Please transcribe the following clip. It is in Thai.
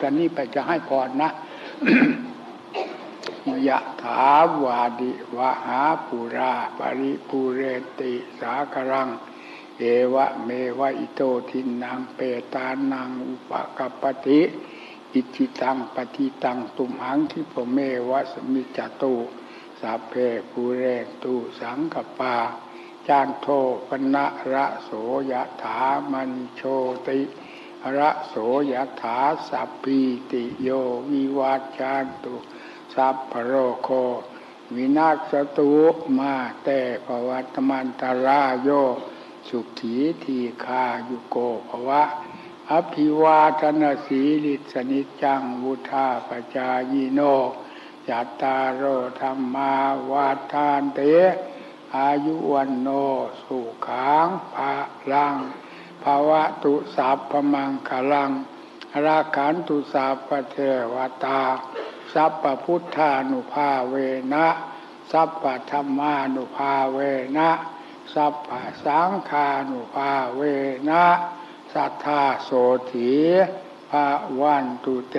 ตอนนี้ไปจะให้พรนะยะถาวาดิวะหาปุราปริปุเรติสากรัง เอวะเมวะอิโตทินังเปตานังอุปกัปติ อิจิตังปฏิตังตุมหังคิปเมวะสมิจจตุสัพเพปุเรตุสังกปา จานโทปนะระโสยะถามณิโชติ ระโสยถาสัพพิติโยวิวัจจันตุสัพพโรโค วินาศตุมาแต่ภวัตมันตรายโย สุขีทีคายุโกภวะ อภิวาทนาสีลิสนิจจังวุธาปจายโนจัตตารโอธรรมาวาทานเต อายุวันโนสุขังภาลัง ภาวะตุสาพมังคลังราขันตุสาปเทวตา สัพพุทธานุภาเวนะ สัพพธรรมานุภาเวนะ สัพพสังฆานุภาเวนะ สัทธาโสถีภาวันตุเต